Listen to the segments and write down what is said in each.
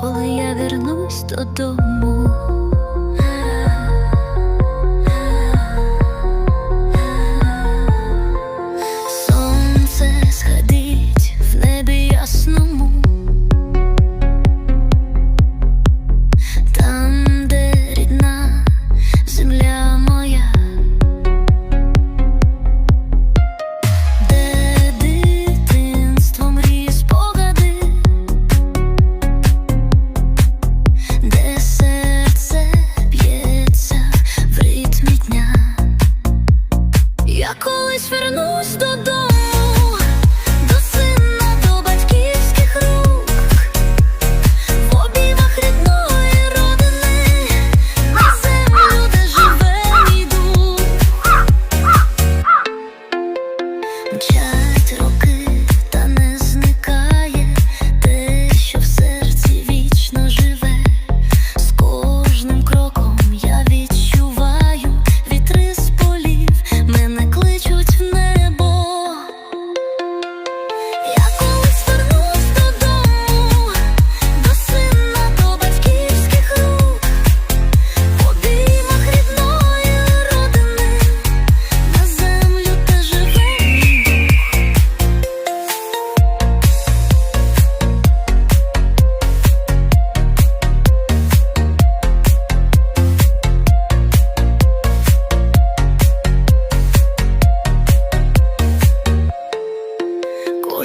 коли я вернусь додому.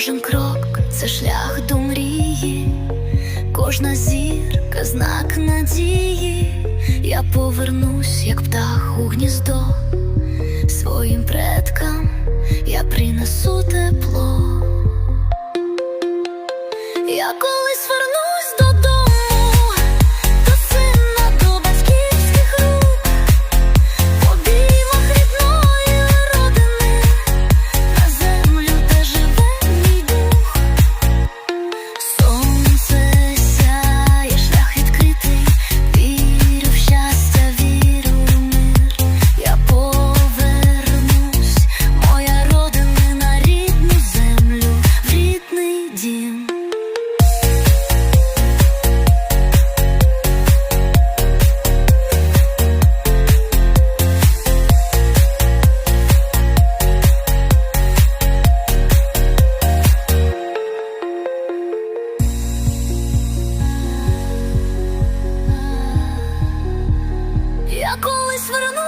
Кожен крок це шлях до мрії, кожна зірка знак надії, я повернусь, як птах у гніздо, своїм предкам я принесу тепло. Я колись вернусь. Я колись верну.